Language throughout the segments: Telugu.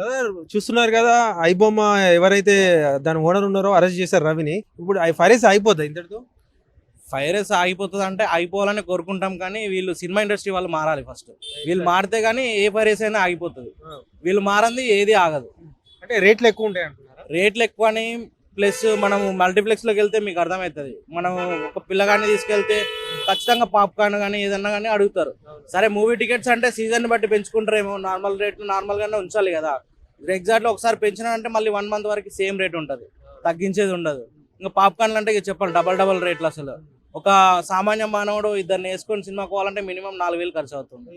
బ్రదర్ చూస్తున్నారు కదా ఐబొమ్మ ఎవరైతే దాని ఓనర్ ఉన్నారో అరెస్ట్ చేశారు రవిని. ఇప్పుడు ఫైరేస్ అయిపోద్ది ఇంతటితో? ఫైరస్ ఆగిపోతుంది అంటే అయిపోవాలని కోరుకుంటాం కానీ వీళ్ళు సినిమా ఇండస్ట్రీ వాళ్ళు మారాలి ఫస్ట్ వీళ్ళు మారితే కానీ ఏ ఫైరస్ అయినా ఆగిపోతుంది. వీళ్ళు మారంది ఏది ఆగదు. అంటే రేట్లు ఎక్కువ ఉంటాయి అంటున్నారా? రేట్లు ఎక్కువ అని ప్లస్ మనం మల్టీప్లెక్స్లోకి వెళ్తే మీకు అర్థమవుతుంది. మనం ఒక పిల్లగాన్ని తీసుకెళ్తే ఖచ్చితంగా పాప్కార్న్ కానీ ఏదన్నా కానీ అడుగుతారు. సరే మూవీ టికెట్స్ అంటే సీజన్ బట్టి పెంచుకుంటారేమో నార్మల్ రేట్లు నార్మల్గానే ఉంచాలి కదా. ఎగ్జాక్ట్లో ఒకసారి పెంచినారంటే మళ్ళీ వన్ మంత్ వరకు సేమ్ రేట్ ఉంటుంది. తగ్గించేది ఉండదు. ఇంకా పాప్కార్న్లు అంటే ఇక చెప్పాలి డబల్ డబల్ రేట్లు అసలు. ఒక సామాన్య మానవుడు ఇద్దరిని వేసుకొని సినిమాకి పోవాలంటే మినిమం నాలుగు వేలు ఖర్చు అవుతుంది.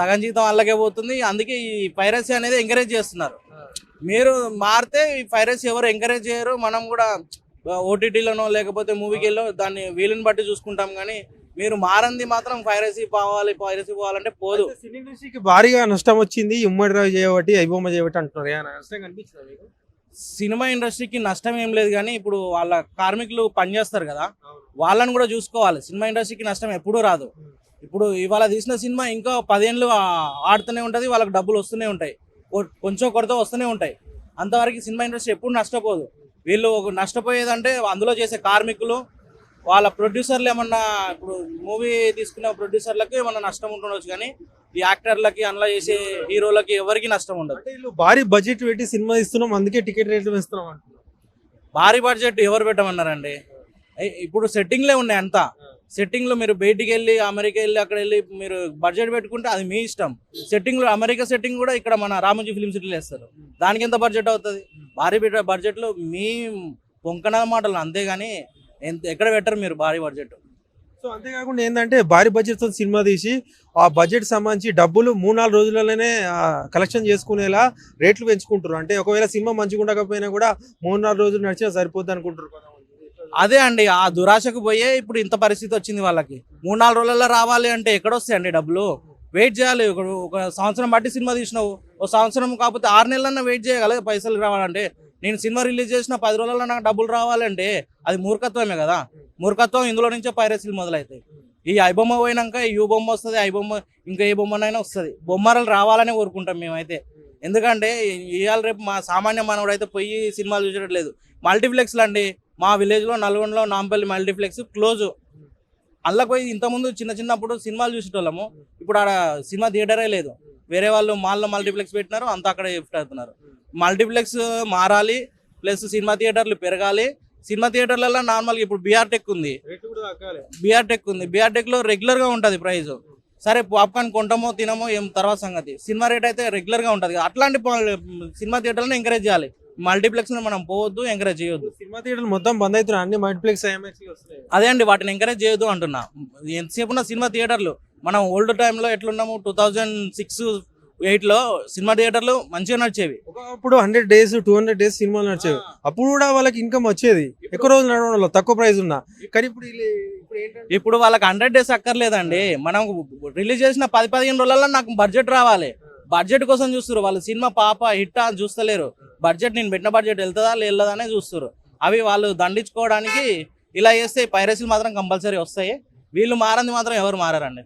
సగం జీతం వాళ్ళకే పోతుంది. అందుకే ఈ పైరసీ అనేది ఎంకరేజ్ చేస్తున్నారు. మీరు మారితే ఈ పైరసీ ఎవరు ఎంకరేజ్ చేయరు. మనం కూడా ఓటీటీలోనో లేకపోతే మూవీకి వెళ్ళో దాన్ని వీలుని బట్టి చూసుకుంటాం కానీ మీరు మారంది మాత్రం పైరసీ పోవాలి పైరసీ పోవాలంటే పోదు. సినీ ఇండస్ట్రీకి భారీగా నష్టం వచ్చింది ఉమ్మడి రావు చేయబట్టి ఐబొమ్మ చేయబట్టి అంటున్నారు. నష్టం మీకు? సినిమా ఇండస్ట్రీకి నష్టం ఏం లేదు కానీ ఇప్పుడు వాళ్ళ కార్మికులు పనిచేస్తారు కదా వాళ్ళని కూడా చూసుకోవాలి. సినిమా ఇండస్ట్రీకి నష్టం ఎప్పుడూ రాదు. ఇప్పుడు ఇవాళ తీసిన సినిమా ఇంకా పదేళ్ళు ఆడుతూనే ఉంటుంది వాళ్ళకి డబ్బులు వస్తూనే ఉంటాయి. కొంచెం కొరత వస్తూనే ఉంటాయి. అంతవరకు సినిమా ఇండస్ట్రీ ఎప్పుడు నష్టపోదు. వీళ్ళు నష్టపోయేదంటే అందులో చేసే కార్మికులు వాళ్ళ ప్రొడ్యూసర్లు ఏమన్నా ఇప్పుడు మూవీ తీసుకున్న ప్రొడ్యూసర్లకు ఏమన్నా నష్టం ఉంటుండొచ్చు కానీ ఈ యాక్టర్లకి అందులో చేసే హీరోలకి ఎవరికి నష్టం ఉండదు. వీళ్ళు భారీ బడ్జెట్ పెట్టి సినిమా ఇస్తున్నాం అందుకే టికెట్ రేట్లు అంటున్నారు. భారీ బడ్జెట్ ఎవరు పెట్టమన్నారండి? ఇప్పుడు సెట్టింగ్లే ఉన్నాయి అంతా. సెట్టింగ్లో మీరు బయటికి వెళ్ళి అమెరికా వెళ్ళి అక్కడ వెళ్ళి మీరు బడ్జెట్ పెట్టుకుంటే అది మీ ఇష్టం. సెట్టింగ్లో అమెరికా సెట్టింగ్ కూడా ఇక్కడ మన రామోజీ ఫిల్మ్ సిటీలో వేస్తారు. దానికి ఎంత బడ్జెట్ అవుతుంది? భారీ బడ్జెట్- బడ్జెట్లో మీ పొంకణ మాటలు అంతేగాని ఎంత ఎక్కడ పెట్టరు మీరు భారీ బడ్జెట్ సో అంతేకాకుండా ఏంటంటే భారీ బడ్జెట్తో సినిమా తీసి ఆ బడ్జెట్ సంబంధించి డబ్బులు మూడు నాలుగు రోజులలోనే కలెక్షన్ చేసుకునేలా రేట్లు పెంచుకుంటారు అంటే ఒకవేళ సినిమా మంచిగా ఉండకపోయినా కూడా మూడు నాలుగు రోజులు నడిచినా సరిపోద్ది అనుకుంటారు. అదే అండి ఆ దురాశకు పోయే ఇప్పుడు ఇంత పరిస్థితి వచ్చింది వాళ్ళకి. మూడు నాలుగు రోజులలో రావాలి అంటే ఎక్కడొస్తాయండి డబ్బులు? వెయిట్ చేయాలి. ఒక ఒక సంవత్సరం బట్టి సినిమా తీసినావు. ఒక సంవత్సరం కాకపోతే ఆరు నెలలన్నా వెయిట్ చేయగలదు పైసలు రావాలంటే? నేను సినిమా రిలీజ్ చేసిన పది రోజుల్లో నాకు డబ్బులు రావాలంటే అది మూర్ఖత్వమే కదా. మూర్ఖత్వం ఇందులో నుంచే పైరసీలు మొదలవుతాయి ఈ ఐబొమ్మ పోయినాక ఈ బొమ్మ వస్తుంది ఐబొమ్మ ఇంకా ఏ బొమ్మనైనా వస్తుంది. బొమ్మలు రావాలని కోరుకుంటాం మేమైతే. ఎందుకంటే ఇవాళ రేపు మా సామాన్య మానవుడు అయితే పోయి సినిమాలు చూసేటట్లేదు. మల్టీప్లెక్స్లు అండి. మా విలేజ్లో నల్గొండలో నాంపల్లి మల్టీప్లెక్స్ క్లోజ్. అందులో పోయి ఇంతకుముందు చిన్న చిన్నప్పుడు సినిమాలు చూసేటోళ్ళము. ఇప్పుడు ఆడ సినిమా థియేటరే లేదు. వేరే వాళ్ళు మాల్లో మల్టీప్లెక్స్ పెట్టినారు అంతా అక్కడ షిఫ్ట్ అవుతున్నారు. మల్టీప్లెక్స్ మారాలి ప్లస్ సినిమా థియేటర్లు పెరగాలి. సినిమా థియేటర్లలో నార్మల్గా ఇప్పుడు బీఆర్ టెక్ ఉంది. రేట్లు కూడా తగ్గాలి. బీఆర్ టెక్ ఉంది. బీఆర్ టెక్లో రెగ్యులర్గా ఉంటది ప్రైస్ సరే పాప్కార్న్ కొంటామో తినమో ఏం తర్వాత సంగతి. సినిమా రేట్ అయితే రెగ్యులర్గా ఉంటది. అట్లాంటి సినిమా థియేటర్లను ఎంకరేజ్ చేయాలి. మల్టీప్లెక్స్ మనం పోవద్దు ఎంకరేజ్ చేయొద్దు. సినిమా థియేటర్లు మొత్తం బంద్ అవుతున్నాయి. అన్ని మల్టీప్లెక్స్ అదే అండి వాటిని ఎంకరేజ్ చేయొద్దు అంటున్నా. ఎంతసేపు ఉన్న సినిమా థియేటర్లు మనం ఓల్డ్ టైంలో ఎట్లున్నాము? టూ థౌజండ్ సిక్స్ ఎయిట్లో సినిమా థియేటర్లు మంచిగా నడిచేవి. ఒకప్పుడు hundred days two hundred days సినిమాలు నడిచేవి. అప్పుడు కూడా వాళ్ళకి ఇన్కమ్ వచ్చేది. ఎక్కువ రోజులు నడవడంలో తక్కువ ప్రైస్ ఉన్నా. కానీ ఇప్పుడు ఇప్పుడు వాళ్ళకి హండ్రెడ్ డేస్ అక్కర్లేదండి. మనం రిలీజ్ చేసిన పది పదిహేను రోజులలో నాకు బడ్జెట్ రావాలి. బడ్జెట్ కోసం చూస్తారు వాళ్ళు సినిమా పాప హిట్ అని చూస్తలేరు. బడ్జెట్ నేను పెట్టిన బడ్జెట్ వెళ్తుందా అనే చూస్తారు అవి వాళ్ళు దండించుకోవడానికి ఇలా చేస్తే పైరసీలు మాత్రం కంపల్సరీ వస్తాయి. వీళ్ళు మారంది మాత్రం ఎవరు మారారండి?